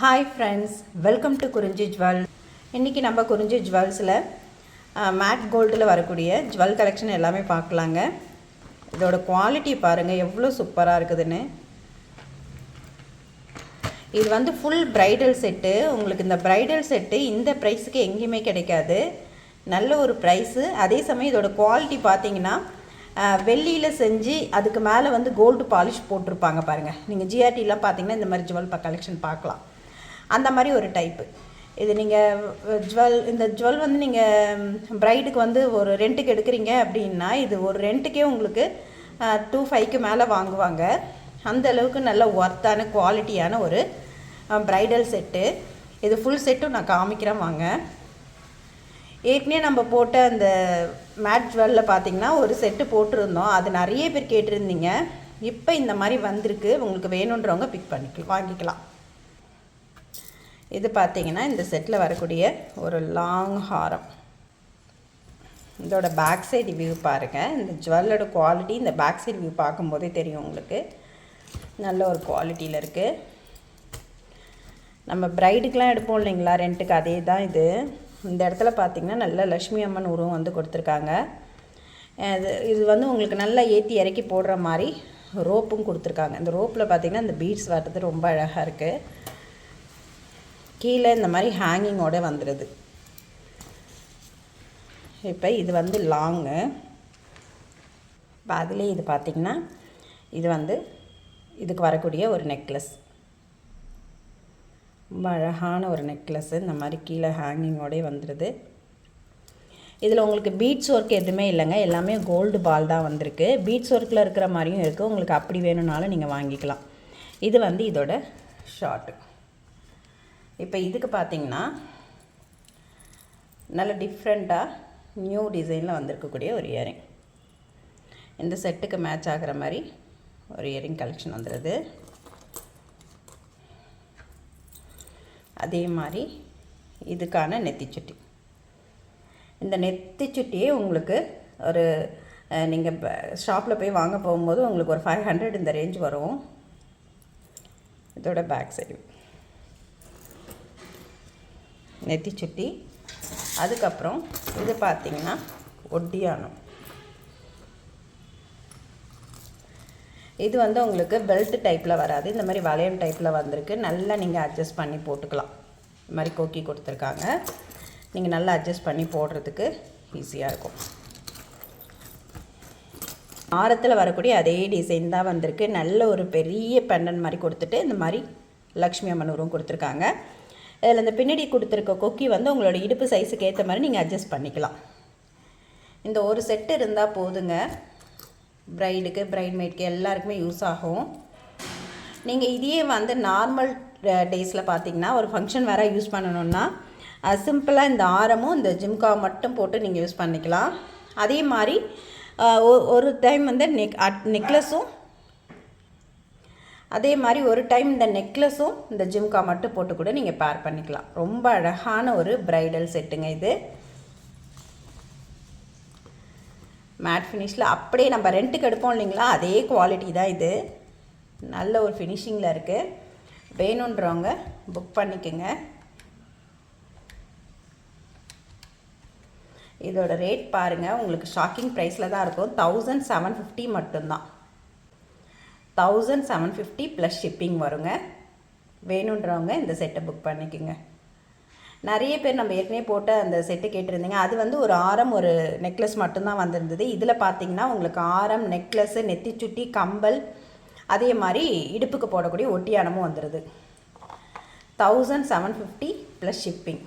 Hi friends welcome to Kurinji jewel இன்றைக்கி நம்ம குறிஞ்சி ஜுவல்ஸில் மேட் கோல்டில் வரக்கூடிய ஜுவல் கலெக்ஷன் எல்லாமே பார்க்கலாங்க. இதோட குவாலிட்டி பாருங்கள் எவ்வளோ சூப்பராக இருக்குதுன்னு. இது வந்து ஃபுல் ப்ரைடல் செட்டு உங்களுக்கு இந்த ப்ரைடல் செட்டு இந்த ப்ரைஸுக்கு எங்கேயுமே கிடைக்காது. நல்ல ஒரு ப்ரைஸு அதே சமயம் இதோட குவாலிட்டி பார்த்தீங்கன்னா வெள்ளியில் செஞ்சு அதுக்கு மேலே வந்து கோல்டு பாலிஷ் போட்டிருப்பாங்க பாருங்கள் நீங்கள் ஜிஆர்டிலாம் பார்த்தீங்கன்னா இந்த மாதிரி ஜுவல் கலெக்ஷன் பார்க்கலாம். அந்த மாதிரி ஒரு டைப்பு இது நீங்கள் ஜுவல் இந்த ஜுவல் வந்து நீங்கள் ப்ரைடுக்கு வந்து ஒரு ரெண்ட்டுக்கு எடுக்கிறீங்க அப்படின்னா இது ஒரு ரெண்ட்டுக்கே உங்களுக்கு டூ ஃபைவ்க்கு மேலே வாங்குவாங்க. அந்த அளவுக்கு நல்ல ஒர்த்தான குவாலிட்டியான ஒரு ப்ரைடல் செட்டு இது ஃபுல் செட்டும் நான் காமிக்கிறேன் வாங்க. ஏற்கனவே நம்ம போட்ட அந்த மேட் ஜுவலில் பார்த்தீங்கன்னா ஒரு செட்டு போட்டிருந்தோம். அது நிறைய பேர் கேட்டிருந்தீங்க. இப்போ இந்த மாதிரி வந்திருக்கு. உங்களுக்கு வேணுன்றவங்க பிக் பண்ணிக்கலாம் வாங்கிக்கலாம். இது பார்த்தீங்கன்னா இந்த செட்டில் வரக்கூடிய ஒரு லாங் ஹாரம். இதோட பேக் சைடு வியூ பாருங்கள் இந்த ஜுவல்லோட குவாலிட்டி இந்த பேக் சைடு வியூ பார்க்கும்போதே தெரியும் உங்களுக்கு. நல்ல ஒரு குவாலிட்டியில் இருக்குது நம்ம ப்ரைடுக்கெலாம் எடுப்போம் இல்லைங்களா? ரெண்ட்டுக்கு அதே தான் இது. இந்த இடத்துல பார்த்திங்கன்னா நல்ல லக்ஷ்மி அம்மன் உருவம் வந்து கொடுத்துருக்காங்க. இது இது வந்து உங்களுக்கு நல்லா ஏற்றி இறக்கி போடுற மாதிரி ரோப்பும் கொடுத்துருக்காங்க. இந்த ரோப்பில் பார்த்திங்கன்னா இந்த பீட்ஸ் வர்றது ரொம்ப அழகாக இருக்குது கீழே இந்த மாதிரி ஹேங்கிங்கோட வந்துடுது இப்போ இது வந்து லாங்கு இப்போ அதிலே இது பார்த்திங்கன்னா இது வந்து இதுக்கு வரக்கூடிய ஒரு நெக்லஸ் ரொம்ப அழகான ஒரு நெக்லஸ்ஸு இந்த மாதிரி கீழே ஹேங்கிங்கோடே வந்துடுது இதில் உங்களுக்கு பீட்ஸ் ஒர்க் எதுவுமே இல்லைங்க. எல்லாமே கோல்டு பால் தான் வந்திருக்கு. பீட்ஸ் ஒர்க்கில் இருக்கிற மாதிரியும் இருக்குது உங்களுக்கு அப்படி வேணும்னாலும் நீங்கள் வாங்கிக்கலாம். இது வந்து இதோட ஷார்ட்டு இப்போ இதுக்கு பார்த்தீங்கன்னா நல்ல டிஃப்ரெண்ட்டாக நியூ டிசைனில் வந்திருக்கக்கூடிய ஒரு இயரிங் இந்த செட்டுக்கு மேட்ச் ஆகிற மாதிரி ஒரு இயரிங் கலெக்ஷன் வந்துடுது அதே மாதிரி இதுக்கான நெத்திச்சுட்டி இந்த நெத்திச்சுட்டியே உங்களுக்கு ஒரு நீங்கள் ஷாப்பில் போய் வாங்க போகும்போது உங்களுக்கு ஒரு ஃபைவ் ஹண்ட்ரட் இந்த ரேஞ்ச் வரும். இதோட பேக் சைடு நெத்தி சுட்டி அதுக்கப்புறம் இது பார்த்திங்கன்னா ஒட்டியானம் இது வந்து உங்களுக்கு பெல்ட் டைப்பில் வராது. இந்த மாதிரி வளையம் டைப்பில் வந்திருக்கு. நல்லா நீங்கள் அட்ஜஸ்ட் பண்ணி போட்டுக்கலாம். இந்த மாதிரி கோக்கி கொடுத்துருக்காங்க. நீங்கள் நல்லா அட்ஜஸ்ட் பண்ணி போடுறதுக்கு ஈஸியாக இருக்கும். ஆரத்தில் வரக்கூடிய அதே டிசைன் தான் வந்திருக்கு. நல்ல ஒரு பெரிய பெண்டன் மாதிரி கொடுத்துட்டு இந்த மாதிரி லக்ஷ்மி அம்மன் உருவம் கொடுத்துருக்காங்க. இதில் இந்த பின்னாடி கொடுத்துருக்க கொக்கி வந்து உங்களோட இடுப்பு சைஸுக்கு ஏற்ற மாதிரி நீங்கள் அட்ஜஸ்ட் பண்ணிக்கலாம். இந்த ஒரு செட்டு இருந்தால் போதுங்க. ப்ரைடுக்கு ப்ரைட்மேட்க்கு எல்லாருக்குமே யூஸ் ஆகும். நீங்கள் இதையே வந்து நார்மல் டேஸில் பார்த்தீங்கன்னா ஒரு ஃபங்க்ஷன் வேறு யூஸ் பண்ணணுன்னா சிம்பிளாக இந்த ஆரமும் இந்த ஜிம்கா மட்டும் போட்டு நீங்கள் யூஸ் பண்ணிக்கலாம். அதே மாதிரி ஒரு டைம் வந்து நெக் நெக்லஸும் அதே மாதிரி ஒரு டைம் இந்த நெக்லஸும் இந்த ஜிம்கா மட்டும் போட்டு கூட நீங்கள் பேர் பண்ணிக்கலாம். ரொம்ப அழகான ஒரு ப்ரைடல் செட்டுங்க இது. மேட் ஃபினிஷில் அப்படியே நம்ம ரெண்ட்டுக்கு எடுப்போம் இல்லைங்களா? அதே குவாலிட்டி தான் இது. நல்ல ஒரு ஃபினிஷிங்கில் இருக்குது வேணுன்றவங்க புக் பண்ணிக்கோங்க. இதோட ரேட் பாருங்கள் உங்களுக்கு ஷாக்கிங் ப்ரைஸில் தான் இருக்கும். தௌசண்ட் செவன் ஃபிஃப்டி மட்டும்தான். Thousand seven fifty plus shipping வருங்க. வேணுன்றவங்க இந்த செட்டை புக் பண்ணிக்கோங்க. நிறைய பேர் நம்ம ஏற்கனவே போட்ட அந்த செட்டு கேட்டிருந்தீங்க. அது வந்து ஒரு ஆரம் ஒரு நெக்லஸ் மட்டும்தான் வந்திருந்தது. இதில் பார்த்தீங்கன்னா உங்களுக்கு ஆரம் நெக்லஸ்ஸு நெத்திச்சுட்டி கம்பல் அதே மாதிரி இடுப்புக்கு போடக்கூடிய ஒட்டியானமும் வந்துடுது thousand seven fifty plus shipping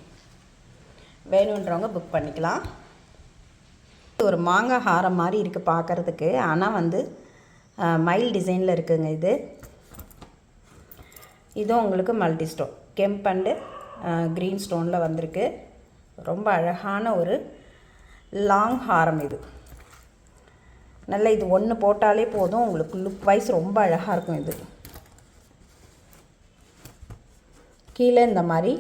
வேணுன்றவங்க புக் பண்ணிக்கலாம். ஒரு மாங்காய் ஹாரம் மாதிரி இருக்குது பார்க்குறதுக்கு. ஆனால் வந்து மைல் டிசைனில் இருக்குதுங்க இது. இதுவும் உங்களுக்கு மல்டி ஸ்டோன் கெம்பண்டு க்ரீன் ஸ்டோனில் வந்திருக்கு. ரொம்ப அழகான ஒரு லாங் ஹாரம் இது. நல்ல இது ஒன்று போட்டாலே போதும். உங்களுக்கு லுக் வைஸ் ரொம்ப அழகாக இருக்கும் இது. கீழே இந்த மாதிரி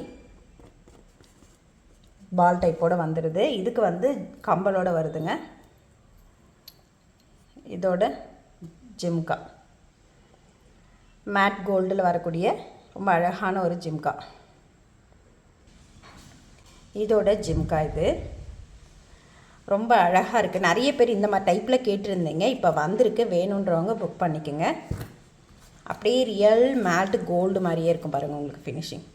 பால் டைப்போடு வந்துடுது இதுக்கு வந்து கம்பலோடு வருதுங்க. இதோட ஜிம்கா. மேட் கோல்டில் வரக்கூடிய ரொம்ப அழகான ஒரு ஜிம்கா. இதோட ஜிம்கா இது. ரொம்ப அழகாக இருக்குது நிறைய பேர் இந்த மாதிரி டைப்பில் கேட்டிருந்தீங்க. இப்போ வந்திருக்கு. வேணுன்றவங்க புக் பண்ணிக்கோங்க. அப்படியே ரியல் மேட் கோல்டு மாதிரியே இருக்கும் பாருங்கள் உங்களுக்கு ஃபினிஷிங்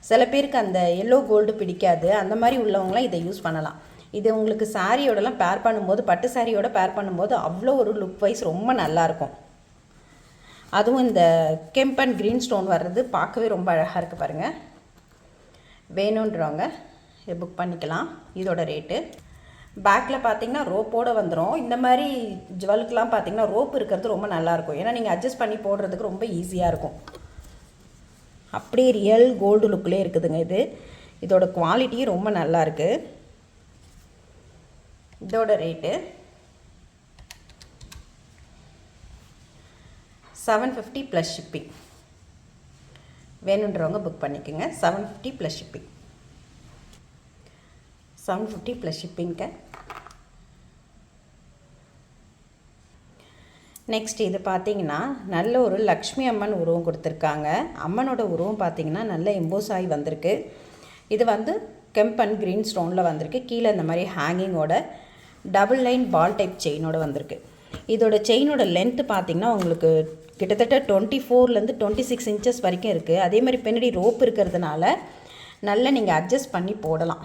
சில பேருக்கு அந்த எல்லோ கோல்டு பிடிக்காது. அந்த மாதிரி உள்ளவங்களாம் இதை யூஸ் பண்ணலாம். இது உங்களுக்கு சாரியோடலாம் பேர் பண்ணும்போது பட்டு சாரியோட பேர் பண்ணும்போது அவ்வளோ ஒரு லுக் வைஸ் ரொம்ப நல்லாயிருக்கும் அதுவும் இந்த கெம்ப் அண்ட் க்ரீன் ஸ்டோன் வர்றது பார்க்கவே ரொம்ப அழகாக இருக்குது பாருங்கள் வேணுன்றவங்க இதை புக் பண்ணிக்கலாம். இதோட ரேட்டு பேக்கில் பார்த்தீங்கன்னா ரோப்போடு வந்துடும் இந்த மாதிரி ஜுவலுக்கெலாம் பார்த்தீங்கன்னா ரோப் இருக்கிறது ரொம்ப நல்லாயிருக்கும் ஏன்னா நீங்கள் அட்ஜஸ்ட் பண்ணி போடுறதுக்கு ரொம்ப ஈஸியாக இருக்கும். அப்படியே ரியல் கோல்டு லுக்கில் இருக்குதுங்க இது. இதோட குவாலிட்டியும் ரொம்ப நல்லா இருக்குது இதோட rate seven fifty plus shipping வேணுன்றவங்க புக் பண்ணிக்கோங்க. Seven fifty plus shipping seven fifty plus ஷிப்பிங்க்கு next இது பார்த்தீங்கன்னா நல்ல ஒரு லக்ஷ்மி அம்மன் உருவம் கொடுத்துருக்காங்க. அம்மனோட உருவம் பார்த்தீங்கன்னா நல்ல எம்போஸ் ஆகி வந்திருக்கு. இது வந்து கெம்ப் அண்ட் க்ரீன் ஸ்டோனில் வந்திருக்கு. கீழே இந்த மாதிரி ஹேங்கிங்கோட டபுள் லைன் பால் டைப் செயினோட வந்திருக்கு. இதோட செயினோட லென்த்து பார்த்தீங்கன்னா உங்களுக்கு கிட்டத்தட்ட டுவெண்ட்டி ஃபோர்லேருந்து டுவெண்ட்டி சிக்ஸ் இன்ச்சஸ் வரைக்கும் இருக்குது அதே மாதிரி பின்னாடி ரோப் இருக்கிறதுனால நல்லா நீங்கள் அட்ஜஸ்ட் பண்ணி போடலாம்.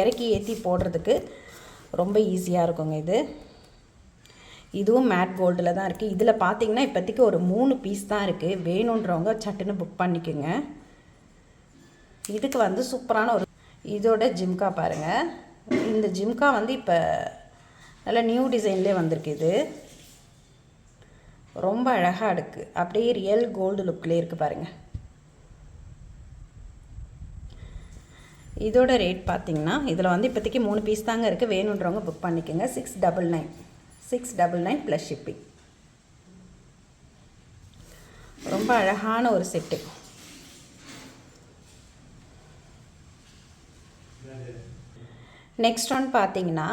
இறக்கி ஏற்றி போடுறதுக்கு ரொம்ப ஈஸியாக இருக்குங்க இது. இதுவும் மேட் கோல்டில் தான் இருக்குது இதில் பார்த்தீங்கன்னா இப்போதைக்கு ஒரு மூணு பீஸ் தான் இருக்குது வேணுன்றவங்க சட்டுன்னு புக் பண்ணிக்கோங்க. இதுக்கு வந்து சூப்பரான ஒரு இதோட ஜிம்கா பாருங்கள் இந்த ஜிம்கா வந்து இப்போ நல்ல நியூ டிசைன்லேயே வந்திருக்கு இது. ரொம்ப அழகாக இருக்குது அப்படியே ரியல் கோல்டு லுக்லேயே இருக்குது பாருங்கள் இதோட ரேட் பார்த்தீங்கன்னா இதில் வந்து இப்போதைக்கு மூணு பீஸ் தாங்க இருக்குது வேணுன்றவங்க புக் பண்ணிக்கோங்க. Six double nine six double nine plus shipping ரொம்ப அழகான ஒரு செட்டு நெக்ஸ்ட் ஒன் பார்த்தீங்கன்னா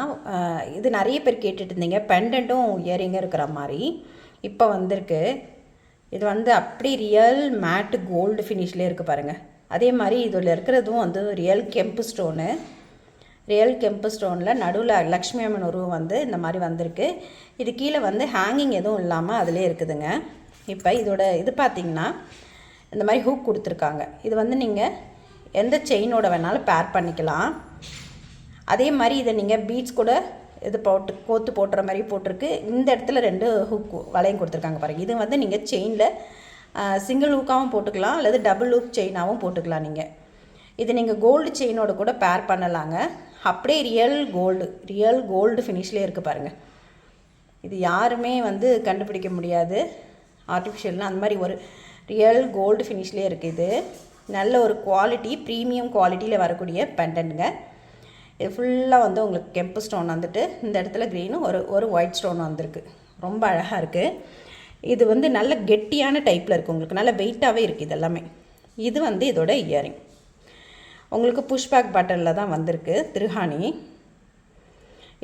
இது நிறைய பேர் கேட்டுட்டு இருந்தீங்க பெண்டண்ட்டும் இயரிங்கும் இருக்கிற மாதிரி. இப்போ வந்திருக்கு. இது வந்து அப்படி ரியல் மேட்டு கோல்டு ஃபினிஷ்லேயே இருக்குது பாருங்கள் அதே மாதிரி இதில் இருக்கிறதும் வந்து real kempu stone real kempu ஸ்டோனில் நடுவில் லக்ஷ்மி அம்மன் உருவம் வந்து இந்த மாதிரி வந்திருக்கு. இது கீழே வந்து ஹேங்கிங் எதுவும் இல்லாமல் அதிலே இருக்குதுங்க. இப்போ இதோட இது பார்த்திங்கன்னா இந்த மாதிரி ஹூக் கொடுத்துருக்காங்க. இது வந்து நீங்கள் எந்த செயினோட வேணாலும் பேர் பண்ணிக்கலாம். அதே மாதிரி இதை நீங்கள் பீட்ஸ் கூட இது போட்டு கோத்து போட்டுற மாதிரி போட்டிருக்கு. இந்த இடத்துல ரெண்டு ஹூக் வளையம் கொடுத்துருக்காங்க பாருங்கள் இது வந்து நீங்கள் செயினில் சிங்கிள் ஹூக்காகவும் போட்டுக்கலாம் அல்லது டபுள் ஹூக் செயினாகவும் போட்டுக்கலாம் நீங்கள் இது நீங்கள் கோல்டு செயினோட கூட பேர் பண்ணலாங்க. அப்படியே ரியல் கோல்டு ரியல் கோல்டு ஃபினிஷ்லேயே இருக்குது பாருங்கள் இது யாருமே வந்து கண்டுபிடிக்க முடியாது. ஆர்டிஃபிஷியல்னால் அந்த மாதிரி ஒரு ரியல் கோல்டு ஃபினிஷ்லேயே இருக்குது இது. நல்ல ஒரு குவாலிட்டி ப்ரீமியம் குவாலிட்டியில் வரக்கூடிய பெண்டன்ட்டுங்க ஃபுல்லாக வந்து உங்களுக்கு கெம்பு ஸ்டோன் வந்துட்டு இந்த இடத்துல க்ரீனும் ஒரு ஒரு ஒயிட் ஸ்டோன் வந்திருக்கு. ரொம்ப அழகாக இருக்குது இது வந்து நல்ல கெட்டியான டைப்பில் இருக்குது உங்களுக்கு. நல்ல வெயிட்டாகவே இருக்குது இதெல்லாமே. இது வந்து இதோட இயரிங் உங்களுக்கு புஷ்பேக் பட்டனில் தான் வந்திருக்கு. திருஹானி.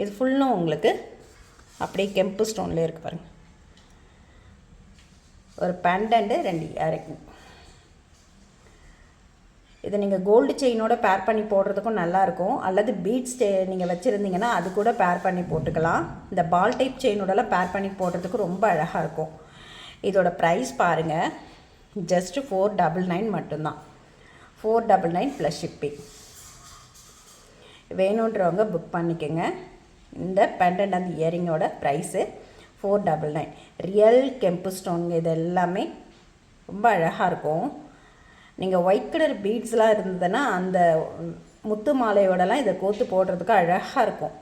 இது ஃபுல்லும் உங்களுக்கு அப்படியே கெம்பு ஸ்டோன்லேயே இருக்குது பாருங்கள் ஒரு பெண்டன்ட்டு ரெண்டு இயரிங் இதை நீங்கள் கோல்டு செயினோட பேர் பண்ணி போடுறதுக்கும் நல்லாயிருக்கும். அல்லது பீட்ஸ் நீங்கள் வச்சுருந்தீங்கன்னா அது கூட பேர் பண்ணி போட்டுக்கலாம். இந்த பால் டைப் செயினோடலாம் பேர் பண்ணி போடுறதுக்கு ரொம்ப அழகாக இருக்கும். இதோட ப்ரைஸ் பாருங்கள் ஜஸ்ட்டு ஃபோர் டபுள் நைன் மட்டும்தான். Four double nine plus shipping வேணுன்றவங்க புக் பண்ணிக்கோங்க. இந்த பெண்டன்ட் அந்த இயரிங்கோட price four double nine real kemp stone இது எல்லாமே ரொம்ப அழகாக இருக்கும். நீங்கள் ஒயிட் கலர் பீட்ஸ்லாம் இருந்ததுன்னா அந்த முத்து மாலையோடலாம் இதை கோத்து போடுறதுக்கு அழகாக இருக்கும்.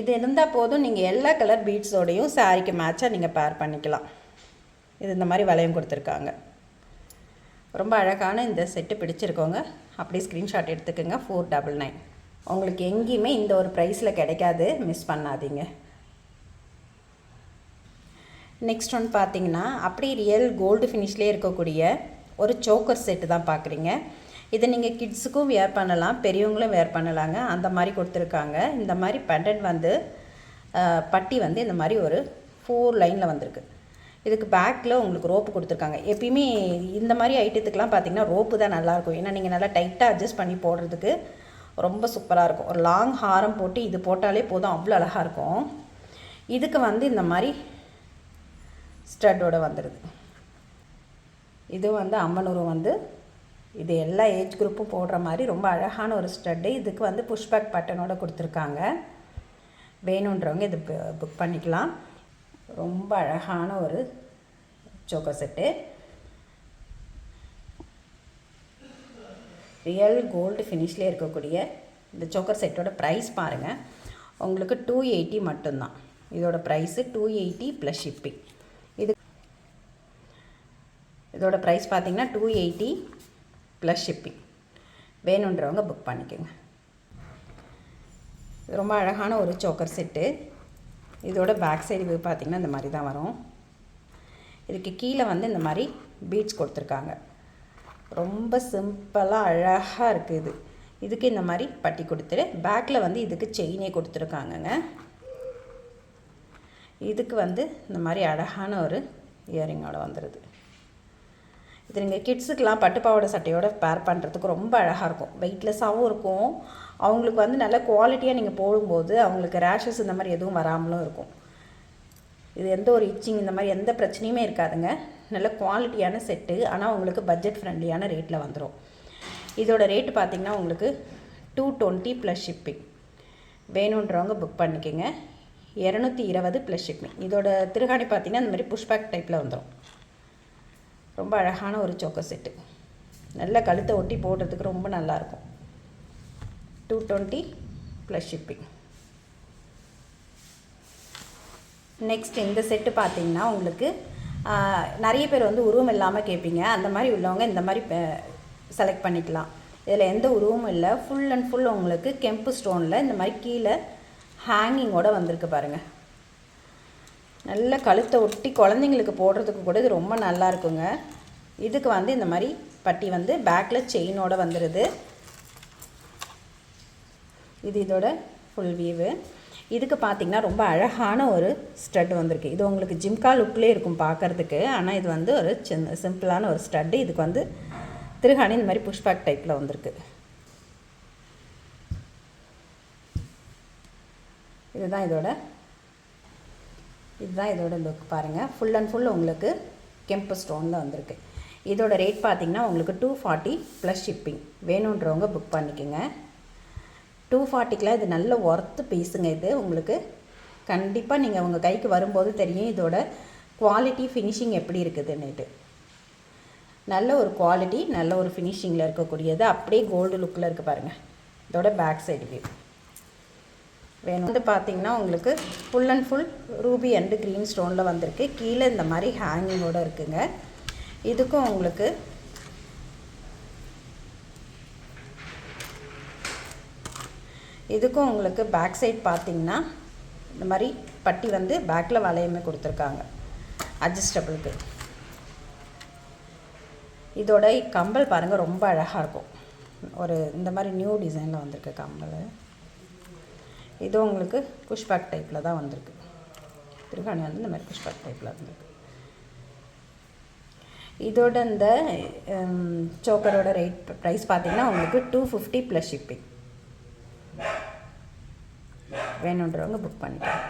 இது இருந்தால் போதும் நீங்கள் எல்லா கலர் பீட்ஸோடையும் சாரிக்கு மேட்சாக நீங்கள் பேர் பண்ணிக்கலாம். இது இந்த மாதிரி வளையம் கொடுத்துருக்காங்க. ரொம்ப அழகான இந்த செட்டு பிடிச்சிருக்கோங்க. அப்படியே ஸ்க்ரீன்ஷாட் எடுத்துக்கோங்க ஃபோர் டபுள் நைன் உங்களுக்கு எங்கேயுமே இந்த ஒரு ப்ரைஸில் கிடைக்காது மிஸ் பண்ணாதீங்க. நெக்ஸ்ட் ஒன் பார்த்தீங்கன்னா அப்படியே ரியல் கோல்டு ஃபினிஷ்லேயே இருக்கக்கூடிய ஒரு சோக்கர் செட்டு தான் பார்க்குறீங்க. இதை நீங்கள் கிட்ஸுக்கும் வேர் பண்ணலாம் பெரியவங்களும் வேர் பண்ணலாங்க. அந்த மாதிரி கொடுத்துருக்காங்க. இந்த மாதிரி பெண்டன்ட் வந்து பட்டி வந்து இந்த மாதிரி ஒரு ஃபோர் லைனில் வந்திருக்கு. இதுக்கு பேக்கில் உங்களுக்கு ரோப்பு கொடுத்துருக்காங்க. எப்பயுமே இந்த மாதிரி ஐட்டத்துக்குலாம் பார்த்தீங்கன்னா ரோப்பு தான் நல்லாயிருக்கும். ஏன்னா நீங்கள் நல்லா டைட்டாக அட்ஜஸ்ட் பண்ணி போடுறதுக்கு ரொம்ப சூப்பராக இருக்கும். ஒரு லாங் ஹாரம் போட்டு இது போட்டாலே போதும். அவ்வளோ அழகாக இருக்கும். இதுக்கு வந்து இந்த மாதிரி ஸ்டட்டோட வந்துடுது இது வந்து அம்மனூர் வந்து இது எல்லா ஏஜ் குரூப்பும் போடுற மாதிரி ரொம்ப அழகான ஒரு ஸ்டட்டு. இதுக்கு வந்து புஷ்பேக் பட்டனோட கொடுத்துருக்காங்க. வேணுன்றவங்க இது புக் பண்ணிக்கலாம். ரொம்ப அழகான ஒரு சோக்கோ செட்டு. ரியல் கோல்டு ஃபினிஷ்லேயே இருக்கக்கூடிய இந்த சோக்கர் செட்டோட ப்ரைஸ் பாருங்கள் உங்களுக்கு டூ எயிட்டி மட்டும்தான். இதோட price two eighty plus shipping. இதோட ப்ரைஸ் பார்த்திங்கன்னா டூ எயிட்டி ப்ளஸ் ஷிப்பிங் வேணுன்றவங்க புக் பண்ணிக்கோங்க. இது ரொம்ப அழகான ஒரு சோக்கர் செட்டு இதோட பேக் சைடு வியூ பார்த்தீங்கன்னா இந்த மாதிரி தான் வரும். இதுக்கு கீழே வந்து இந்த மாதிரி பீட்ஸ் கொடுத்துருக்காங்க. ரொம்ப சிம்பிளாக அழகாக இருக்குது இது. இதுக்கு இந்த மாதிரி பட்டி கொடுத்துட்டு பேக்கில் வந்து இதுக்கு செயினே கொடுத்துருக்காங்கங்க. இதுக்கு வந்து இந்த மாதிரி அழகான ஒரு இயரிங்கோடு வந்துடுது இது நீங்கள் கிட்ஸுக்கெலாம் பட்டுப்பாவோட சட்டையோட பேர் பண்ணுறதுக்கு ரொம்ப அழகாக இருக்கும். வெயிட்லெஸ்ஸாகவும் இருக்கும். அவங்களுக்கு வந்து நல்ல குவாலிட்டியாக நீங்கள் போடும்போது அவங்களுக்கு ரேஷஸ் இந்த மாதிரி எதுவும் வராமலும் இருக்கும். இது எந்த ஒரு இச்சிங் இந்த மாதிரி எந்த பிரச்சனையுமே இருக்காதுங்க. நல்ல குவாலிட்டியான செட்டு ஆனால் உங்களுக்கு பட்ஜெட் ஃப்ரெண்ட்லியான ரேட்டில் வந்துடும் இதோட ரேட்டு பார்த்தீங்கன்னா உங்களுக்கு டூ டுவெண்ட்டி ப்ளஸ் ஷிப்பிங் வேணுன்றவங்க புக் பண்ணிக்கோங்க. இரநூத்தி இருபது ப்ளஸ் ஷிப்பிங் இதோட திருகாணி பார்த்தீங்கன்னா இந்த மாதிரி புஷ்பேக் டைப்பில் வந்துடும் ரொம்ப அழகான ஒரு சொக்க செட்டு. நல்ல கழுத்தை ஒட்டி போடுறதுக்கு ரொம்ப நல்லாயிருக்கும் two twenty plus shipping next இந்த செட்டு பார்த்தீங்கன்னா உங்களுக்கு நிறைய பேர் வந்து உருவம் இல்லாமல் கேட்பீங்க அந்த மாதிரி உள்ளவங்க இந்த மாதிரி செலக்ட் பண்ணிக்கலாம். இதில் எந்த உருவமும் இல்லை. ஃபுல் அண்ட் ஃபுல் உங்களுக்கு கெம்பு ஸ்டோனில் இந்த மாதிரி கீழே ஹேங்கிங்கோடு வந்திருக்கு பாருங்கள் நல்ல கழுத்தை ஒட்டி குழந்தைங்களுக்கு போடுறதுக்கு கூட இது ரொம்ப நல்லா இருக்குங்க. இதுக்கு வந்து இந்த மாதிரி பட்டி வந்து பேக்கில் செயினோட வந்துடுது இது இதோட ஃபுல் வியூவு இதுக்கு பார்த்தீங்கன்னா ரொம்ப அழகான ஒரு ஸ்டட் வந்திருக்கு. இது உங்களுக்கு ஜிம்கா லுக்லேயே இருக்கும் பார்க்கறதுக்கு ஆனால் இது வந்து ஒரு சின்ன சிம்பிளான ஒரு ஸ்டட்டு இதுக்கு வந்து திருகாணி இந்த மாதிரி புஷ்பேக் டைப்பில் வந்திருக்கு. இதுதான் இதோட இதுதான் இதோட லுக் பாருங்கள் ஃபுல் அண்ட் ஃபுல் உங்களுக்கு கெம்பு ஸ்டோனில் வந்திருக்கு. இதோட ரேட் பார்த்திங்கன்னா உங்களுக்கு டூ ஃபார்ட்டி ப்ளஸ் ஷிப்பிங் வேணுன்றவங்க புக் பண்ணிக்கோங்க. டூ ஃபார்ட்டிக்கெலாம் இது நல்ல ஒர்த்து பீஸுங்க இது. உங்களுக்கு கண்டிப்பாக நீங்கள் உங்கள் கைக்கு வரும்போது தெரியும் இதோட குவாலிட்டி ஃபினிஷிங் எப்படி இருக்குதுன்னுட்டு. நல்ல ஒரு குவாலிட்டி நல்ல ஒரு ஃபினிஷிங்கில் இருக்கக்கூடியது. அப்படியே கோல்டு லுக்கில் இருக்குது பாருங்கள் இதோட பேக் சைடு வியூ வேணும். வந்து பார்த்தீங்கன்னா உங்களுக்கு full and full ruby and green ஸ்டோனில் வந்திருக்கு. கீழே இந்த மாதிரி ஹேங்கிங்கோடு இருக்குங்க. இதுக்கும் உங்களுக்கு இதுக்கும் உங்களுக்கு பேக் சைட் பார்த்தீங்கன்னா இந்த மாதிரி பட்டி வந்து பேக்கில் வளையமே கொடுத்துருக்காங்க. அட்ஜஸ்டபிளுக்கு இதோட கம்பல் பாருங்கள் ரொம்ப அழகாக இருக்கும். ஒரு இந்த மாதிரி நியூ டிசைனில் வந்திருக்கு கம்பல். இது உங்களுக்கு புஷ்பேக் டைப்பில் தான் வந்திருக்கு. திருகாணி வந்து இந்த மாதிரி புஷ்பேக் டைப்பில் வந்திருக்கு. இதோட இந்த சோக்கரோட ரேட் ப்ரைஸ் பார்த்தீங்கன்னா உங்களுக்கு டூ ஃபிஃப்டி ப்ளஸ் ஷிப்பிங் வேணுன்றவங்க புக் பண்ணிக்கலாம்.